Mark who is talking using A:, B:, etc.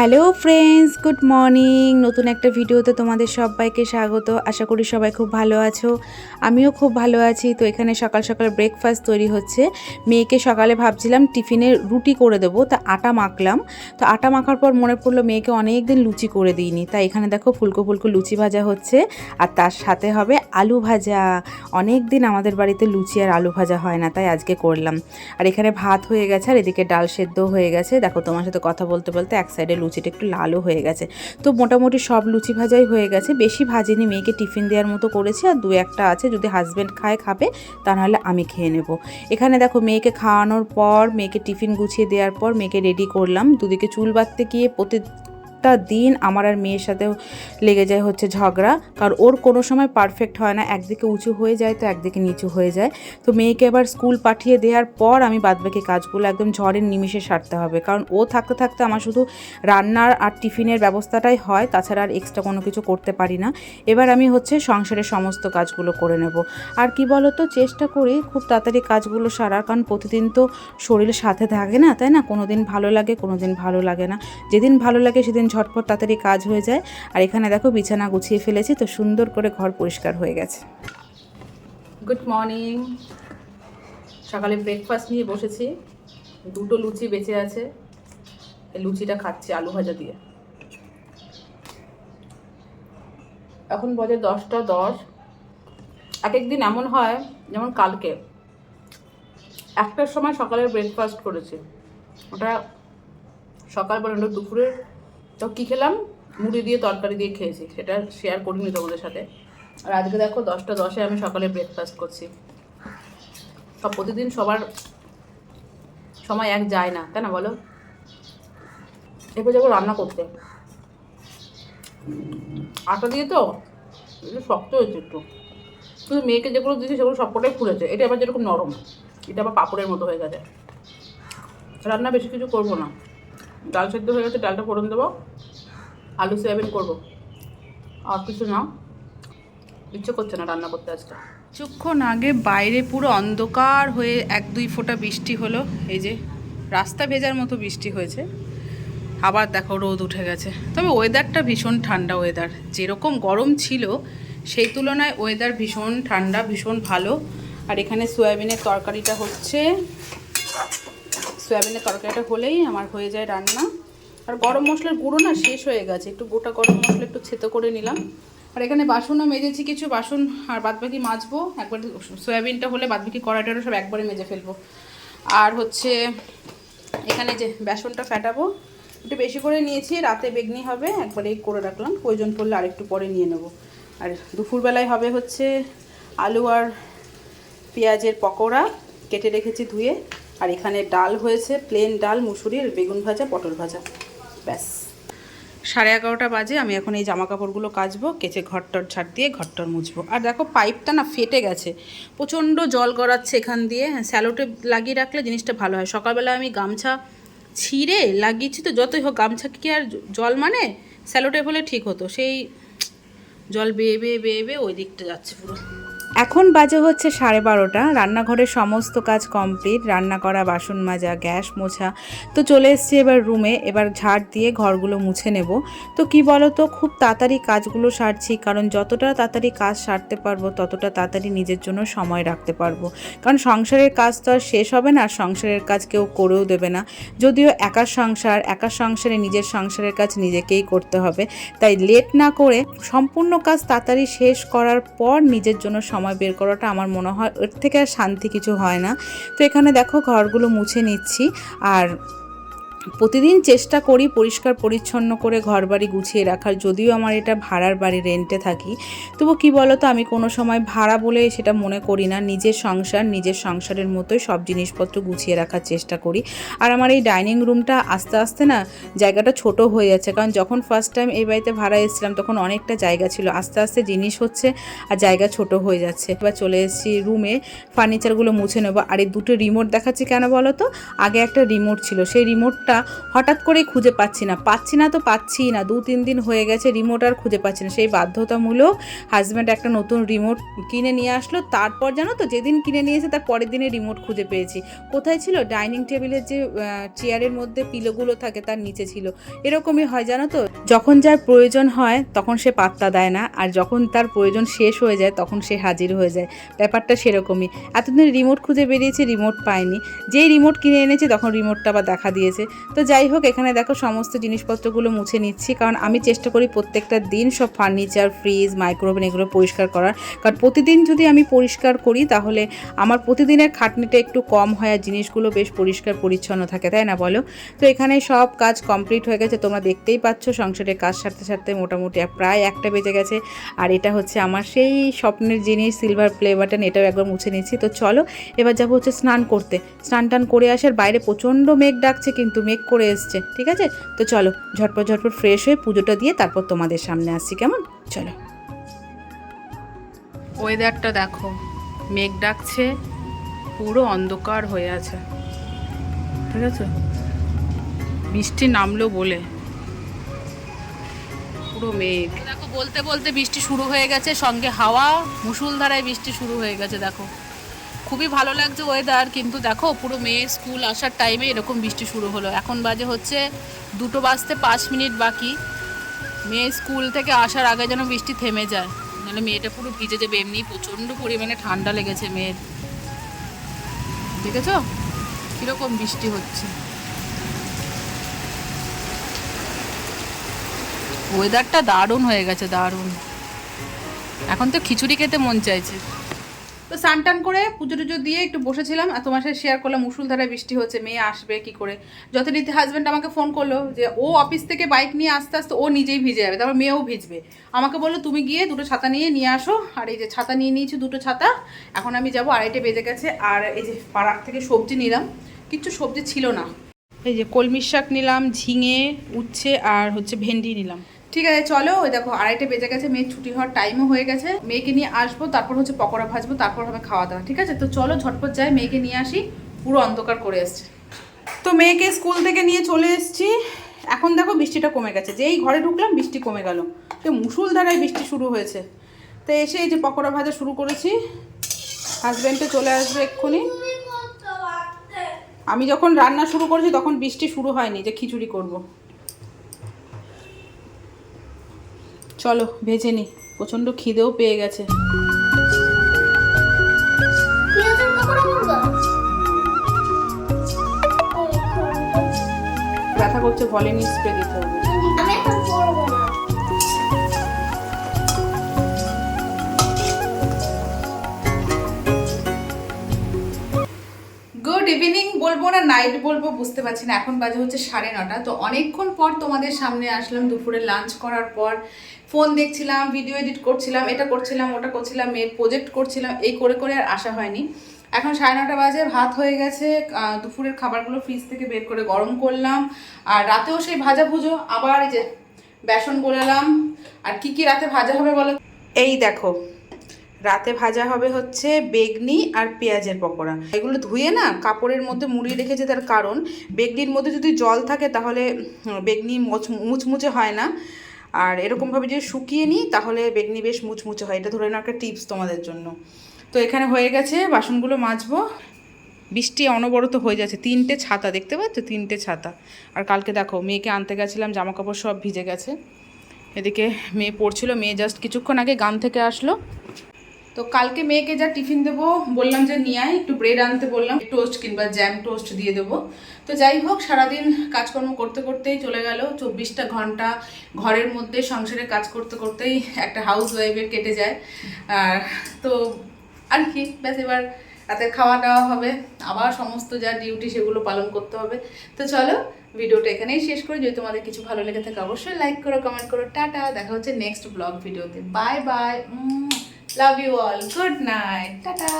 A: Hello friends, good morning. নতুন একটা ভিডিওতে তোমাদের সবাইকে স্বাগত। আশা করি সবাই খুব ভালো আছো। আমিও খুব ভালো আছি। তো এখানে সকাল সকাল ব্রেকফাস্ট তৈরি হচ্ছে। মেয়েকে সকালে ভাবছিলাম টিফিনে রুটি করে দেবো, তা আটা মাখলাম। তো আটা মাখার পর মনে পড়ল মেয়েকে অনেক দিন লুচি করে দিইনি। তাই এখানে দেখো ফুলকো ফুলকো লুচি ভাজা হচ্ছে, আর তার সাথে হবে আলু ভাজা। অনেক দিন আমাদের বাড়িতে লুচি আর আলু ভাজা হয় না, তাই আজকে করলাম। আর এখানে ভাত হয়ে গেছে, আর এদিকে ডাল সেদ্ধ হয়ে গেছে। দেখো তোমার সাথে কথা বলতে বলতে এক সাইডে লুচিটা একটু লালও হয়ে গেছে। তো মোটামুটি সব লুচি ভাজাই হয়ে গেছে। বেশি ভাজিনি, মেয়েকে টিফিন দেওয়ার মতো করেছি আর দু একটা আছে, যদি হাজব্যান্ড খায়, খাবে, তা নাহলে আমি খেয়ে নেব। এখানে দেখো মেয়েকে খাওয়ানোর পর, মেয়েকে টিফিন গুছিয়ে দেওয়ার পর, মেয়েকে রেডি করলাম। দুদিকে চুল বাঁধতে গিয়ে প্রতি একটা দিন আমার আর মেয়ের সাথেও লেগে যায় হচ্ছে ঝগড়া। কারণ ওর কোনো সময় পারফেক্ট হয় না, একদিকে উঁচু হয়ে যায় তো একদিকে নিচু হয়ে যায়। তো মেয়েকে এবার স্কুল পাঠিয়ে দেওয়ার পর আমি বাদবাকি কাজগুলো একদম ঝড়ের নিমিষে সারতে হবে। কারণ ও থাকতে থাকতে আমার শুধু রান্নার আর টিফিনের ব্যবস্থাটাই হয়, তাছাড়া আর এক্সট্রা কোনো কিছু করতে পারি না। এবার আমি হচ্ছে সংসারের সমস্ত কাজগুলো করে নেব। আর কি বলো তো চেষ্টা করি খুব তাড়াতাড়ি কাজগুলো সারার, কারণ প্রতিদিন তো শরীর সাথে থাকে না, তাই না? কোনো দিন ভালো লাগে কোনো দিন ভালো লাগে না। যেদিন ভালো লাগে সেদিন ঝটপট তাড়াতাড়ি কাজ হয়ে যায়। আর এখানে দেখো বিছানা গুছিয়ে ফেলেছি, তো সুন্দর করে ঘর পরিষ্কার হয়ে গেছে। গুড মর্নিং সকালে ব্রেকফাস্ট নিয়ে বসেছি। দুটো লুচি বেঁচে আছে। এই লুচিটা খাচ্ছি আলু ভাজা দিয়ে। এখন বাজে দশটা দশ। এক একদিন এমন হয়, যেমন কালকে। একটার সময় সকালের ব্রেকফাস্ট করেছি। ওটা সকালবেলা দুপুরের তো কী খেলাম? মুড়ি দিয়ে তরকারি দিয়ে খেয়েছি। সেটা শেয়ার করিনি তোমাদের সাথে। আর আজকে দেখো দশটা দশে আমি সকালে ব্রেকফাস্ট করছি। সব প্রতিদিন সবার সময় এক যায় না, তাই না বলো? এবার যাব রান্না করতে। আটা দিয়ে তো শক্ত হয়েছে একটু। কিন্তু মেয়েকে যেগুলো দিয়েছি সেগুলো সবকটাই ফুলেছে। এটা আবার যেরকম নরম, এটা আবার পাপড়ের মতো হয়ে গেছে। রান্না বেশি কিছু করব না। ডাল সেদ্ধ হয়ে গেছে, ডালটা ফোড়ন দেবো। আলু সয়াবিন করব। আর কিছু না। ইচ্ছে করছে না রান্না করতে আজকে। কিছুক্ষণ আগে বাইরে পুরো অন্ধকার হয়ে এক দুই ফোঁটা বৃষ্টি হলো। এই যে রাস্তা ভেজার মতো বৃষ্টি হয়েছে। আবার দেখো রোদ উঠে গেছে। তবে ওয়েদারটা ভীষণ ঠান্ডা ওয়েদার যেরকম গরম ছিল, সেই তুলনায় ওয়েদার ভীষণ ঠান্ডা, ভীষণ ভালো। আর এখানে সয়াবিনের তরকারিটা হচ্ছে সয়াবিনের তরকারিটা হলেই আমার হয়ে যায় রান্না। আর গরম মশলার গুঁড়ো না শেষ হয়ে গেছে। একটু গোটা গরম মশলা একটু থেতো করে নিলাম। আর এখানে বাসনও মেজেছি কিছু বাসন আর বাদবাকি মাজবো। একবার সয়াবিনটা হলে বাদবাকি কড়াইটারও সব একবারে মেজে ফেলব। আর হচ্ছে এখানে যে বেসনটা ফেটাবো, একটু বেশি করে নিয়েছি, রাতে বেগনি হবে, একবারে করে রাখলাম। প্রয়োজন পড়লে আরেকটু পরে নিয়ে নেব। আর দুপুরবেলায় হবে হচ্ছে আলু আর পেঁয়াজের পকোড়া, কেটে রেখেছি ধুয়ে। আর এখানে ডাল হয়েছে প্লেন ডাল, মুসুরির, বেগুন ভাজা, পটল ভাজা। ব্যাস। সাড়ে এগারোটা বাজে, আমি এখন এই জামা কাপড়গুলো কাচবো, কেচে ঘরটর ছাড় দিয়ে ঘরটর মুছবো। আর দেখো পাইপটা না ফেটে গেছে। প্রচণ্ড জল গড়াচ্ছে এখান দিয়ে। হ্যাঁ স্যালোটে লাগিয়ে রাখলে জিনিসটা ভালো হয়। সকালবেলা আমি গামছা ছিঁড়ে লাগিয়েছি তো, যতই হোক গামছা কি আর জল মানে? স্যালোটে হলে ঠিক হতো। সেই জল বেয়ে বেয়ে বেয়ে বেয়ে ওই দিকটা যাচ্ছে পুরো। এখন বাজে হচ্ছে সাড়ে বারোটা, রান্নাঘরের সমস্ত কাজ কমপ্লিট, রান্না করা, বাসন মাজা, গ্যাস মোছা। তো চলে এসছি এবার রুমে এবার ঝাড় দিয়ে ঘরগুলো মুছে নেব। তো কি বলো তো খুব তাড়াতাড়ি কাজগুলো সারছি, কারণ যতটা তাড়াতাড়ি কাজ সারতে পারব, ততটা তাড়াতাড়ি নিজের জন্য সময় রাখতে পারব। কারণ সংসারের কাজ তো আর শেষ হবে না সংসারের কাজ কেউ করেও দেবে না। যদিও একার সংসার, একার সংসারে নিজের সংসারের কাজ নিজেকেই করতে হবে। তাই লেট না করে সম্পূর্ণ কাজ তাড়াতাড়ি শেষ করার পর নিজের জন্য সময় বের করাটা আমার মনে হয় ওর থেকে আর শান্তি কিছু হয় না। তো এখানে দেখো ঘরগুলো মুছে নিচ্ছি। আর প্রতিদিন চেষ্টা করি পরিষ্কার পরিচ্ছন্ন করে ঘর বাড়ি গুছিয়ে রাখার, যদিও আমার এটা ভাড়ার বাড়ি রেন্টে থাকি। তবু কি বলো তো আমি কোনো সময় ভাড়া বলে সেটা মনে করি না। নিজের সংসার, নিজের সংসারের মতোই সব জিনিসপত্র গুছিয়ে রাখার চেষ্টা করি। আর আমার এই ডাইনিং রুমটা আস্তে আস্তে না জায়গাটা ছোট হয়ে যাচ্ছে। কারণ যখন ফার্স্ট টাইম এই বাড়িতে ভাড়া এসেছিলাম, তখন অনেকটা জায়গা ছিল। আস্তে আস্তে জিনিস হচ্ছে আর জায়গা ছোট হয়ে যাচ্ছে। এবার চলে এসেছি রুমে ফার্নিচারগুলো মুছে নেব। আর এই দুটো রিমোট দেখাচ্ছি কেন বলো তো আগে একটা রিমোট ছিল। সেই রিমোটটা হঠাৎ করেই খুঁজে পাচ্ছি না। পাচ্ছি না তো পাচ্ছিই না। দু, তিন দিন হয়ে গেছে রিমোট আর খুঁজে পাচ্ছি না। সেই বাধ্যতামূলক হাজব্যান্ড একটা নতুন রিমোট কিনে নিয়ে আসলো। তারপর জানো তো, যেদিন কিনে নিয়েছে তার পরের দিনে রিমোট খুঁজে পেয়েছি। কোথায় ছিল? ডাইনিং টেবিলের যে চেয়ারের মধ্যে পিলোগুলো থাকে, তার নিচে ছিল। এরকমই হয় জানো তো, যখন যার প্রয়োজন হয়, তখন সে পাত্তা দেয় না। আর যখন তার প্রয়োজন শেষ হয়ে যায়, তখন সে হাজির হয়ে যায়। ব্যাপারটা সেরকমই। এতদিন রিমোট খুঁজে বেরিয়েছে রিমোট পায়নি যেই রিমোট কিনে এনেছে, তখন রিমোটটা আবার দেখা দিয়েছে। তো যাই হোক, এখানে দেখো সমস্ত জিনিসপত্রগুলো মুছে নিচ্ছি। কারণ আমি চেষ্টা করি প্রত্যেকটা দিন সব ফার্নিচার ফ্রিজ মাইক্রোওভেন এগুলো পরিষ্কার করার। কারণ প্রতিদিন যদি আমি পরিষ্কার করি, তাহলে আমার প্রতিদিনের খাটনিটা একটু কম হয় আর জিনিসগুলো বেশ পরিষ্কার পরিচ্ছন্ন থাকে, তাই না বলো? তো এখানে সব কাজ কমপ্লিট হয়ে গেছে, তোমরা দেখতেই পাচ্ছ সংসারের কাজ সারতে সারতে মোটামুটি প্রায় একটা বেজে গেছে। আর এটা হচ্ছে আমার সেই স্বপ্নের জিনিস সিলভার প্লে বাটন এটাও একবার মুছে নিচ্ছি। তো চলো, এবার যাব হচ্ছে স্নান করতে। স্নান টান করে আসার বাইরে প্রচণ্ড মেঘ ডাকছে, কিন্তু মেঘ করে এসছে ঠিক আছে? তো চলো ঝটপট ঝটপট ফ্রেশ হয়ে পুজোটা দিয়ে তারপর তোমাদের সামনে আসছি কেমন? চলো। ওয়েদারটা দেখো মেঘ ডাকছে পুরো অন্ধকার হয়ে আছে ঠিক আছে? বৃষ্টি নামলো বলে পুরো মেঘ। দেখো বলতে বলতে বৃষ্টি শুরু হয়ে গেছে সঙ্গে হাওয়া মুসুলধারায় বৃষ্টি শুরু হয়ে গেছে দেখো। খুবই ভালো লাগছে ওয়েদার কিন্তু দেখো, পুরো মেয়ের স্কুল আসার টাইমে এরকম বৃষ্টি শুরু হলো। এখন বাজে হচ্ছে দুটো বাজতে পাঁচ মিনিট বাকি। মেয়ে স্কুল থেকে আসার আগে যেন বৃষ্টি থেমে যায়। নাহলে মেয়েটা পুরো ভিজে যাবে, এমনি প্রচণ্ড পরিমাণে ঠান্ডা লেগেছে মেয়ের। দেখেছ? কীরকম বৃষ্টি হচ্ছে। ওয়েদারটা দারুণ হয়ে গেছে, দারুণ। এখন তো খিচুড়ি খেতে মন চাইছে। তো টান করে পুজো টুজো দিয়ে একটু বসেছিলাম আর তোমার সাথে শেয়ার করলাম মুসুলধারায় বৃষ্টি হচ্ছে, মেয়ে আসবে কি করে? যথারীতি হাজব্যান্ড আমাকে ফোন করল যে, ও অফিস থেকে বাইক নিয়ে আস্তে আস্তে ও নিজেই ভিজে যাবে, তারপর মেয়েও ভিজবে। আমাকে বলল, তুমি গিয়ে দুটো ছাতা নিয়ে নিয়ে আসো। আর এই যে ছাতা নিয়ে নিয়েছি দুটো ছাতা, এখন আমি যাব আড়াইটে বেজে গেছে, আর এই যে পাড়ার থেকে সবজি নিলাম কিচ্ছু সবজি ছিল না। এই যে কলমির শাক নিলাম, ঝিঙে, উচ্ছে, আর হচ্ছে ভেন্ডি নিলাম। ঠিক আছে, চলো, ওই দেখো, আড়াইটে বেজে গেছে, মেয়ের ছুটি হওয়ার টাইমও হয়ে গেছে। মেয়েকে নিয়ে আসব, তারপর হচ্ছে পকোড়া ভাজবো, তারপর হবে খাওয়া দাওয়া ঠিক আছে? তো চলো, ঝটপট যাই, মেয়েকে নিয়ে আসি, পুরো অন্ধকার করে এসছে। তো মেয়েকে স্কুল থেকে নিয়ে চলে এসেছি। এখন দেখো বৃষ্টিটা কমে গেছে, যেই ঘরে ঢুকলাম, বৃষ্টি কমে গেল। তো মুসুলধারায় বৃষ্টি শুরু হয়েছে। তো এসে এই যে পকোড়া ভাজা শুরু করেছি। হাজব্যান্ডে চলে আসবে এক্ষুনি। আমি যখন রান্না শুরু করেছি, তখন বৃষ্টি শুরু হয়নি যে খিচুড়ি করব। চলো ভেজে নি। প্রচণ্ড খিদেও পেয়ে গেছে। ব্যথা করছে ভলিউম স্প্রে দিতে হবে। ইভিনিং বলব না নাইট বলব, বুঝতে পারছি না। এখন বাজে হচ্ছে সাড়ে নটা। তো অনেকক্ষণ পর তোমাদের সামনে আসলাম দুপুরে লাঞ্চ করার পর। ফোন দেখছিলাম ভিডিও এডিট করছিলাম, এটা করছিলাম, ওটা করছিলাম মেয়ের প্রজেক্ট করছিলাম, এই করে করে আর আসা হয়নি। এখন সাড়ে নটা বাজে, ভাত হয়ে গেছে দুপুরের খাবারগুলো ফ্রিজ থেকে বের করে গরম করলাম। আর রাতেও সেই ভাজা ভুজো, আবার যে বেসন গোলালাম। আর কি কি রাতে ভাজা হবে বলো? এই দেখো রাতে ভাজা হবে হচ্ছে বেগনি আর পেঁয়াজের পকোড়া। এগুলো ধুয়ে না কাপড়ের মধ্যে মুড়িয়ে রেখেছে তার কারণ, বেগনির মধ্যে যদি জল থাকে তাহলে বেগনি মচ- মুচমুচে হয় না। আর এরকমভাবে যদি শুকিয়ে নিই তাহলে বেগনি বেশ মুচমুচে হয়। এটা ধরে নাও একটা টিপস তোমাদের জন্য। তো এখানে হয়ে গেছে বাসনগুলো মাজবো। বৃষ্টি অনবরত হয়ে যাচ্ছে। তিনটে ছাতা, দেখতে পাচ্ছ? তিনটে ছাতা। আর কালকে দেখো, মেয়েকে আনতে গেছিলাম, জামা কাপড় সব ভিজে গেছে। এদিকে মেয়ে পড়ছিল, মেয়ে জাস্ট কিছুক্ষণ আগে গান থেকে আসলো। তো কালকে মেয়েকে যা টিফিন দেবো, বললাম যে নিয়ে আয়, একটু ব্রেড আনতে বললাম টোস্ট কিংবা জ্যাম টোস্ট দিয়ে দেবো। তো যাই হোক, সারাদিন কাজকর্ম করতে করতেই চলে গেল। চব্বিশটা ঘণ্টা ঘরের মধ্যে সংসারে কাজ করতে করতেই একটা হাউস ওয়াইফের কেটে যায়। আর তো, আর কি, ব্যাস এবার রাতের খাওয়া দাওয়া হবে। আবার সমস্ত যা ডিউটি সেগুলো পালন করতে হবে। তো চলো, ভিডিওটা এখানেই শেষ করি। যদি তোমাদের কিছু ভালো লেগে থাকে, অবশ্যই লাইক করো কমেন্ট করো। টাটা, দেখা হচ্ছে নেক্সট ব্লগ ভিডিওতে। Bye bye love you all good night tata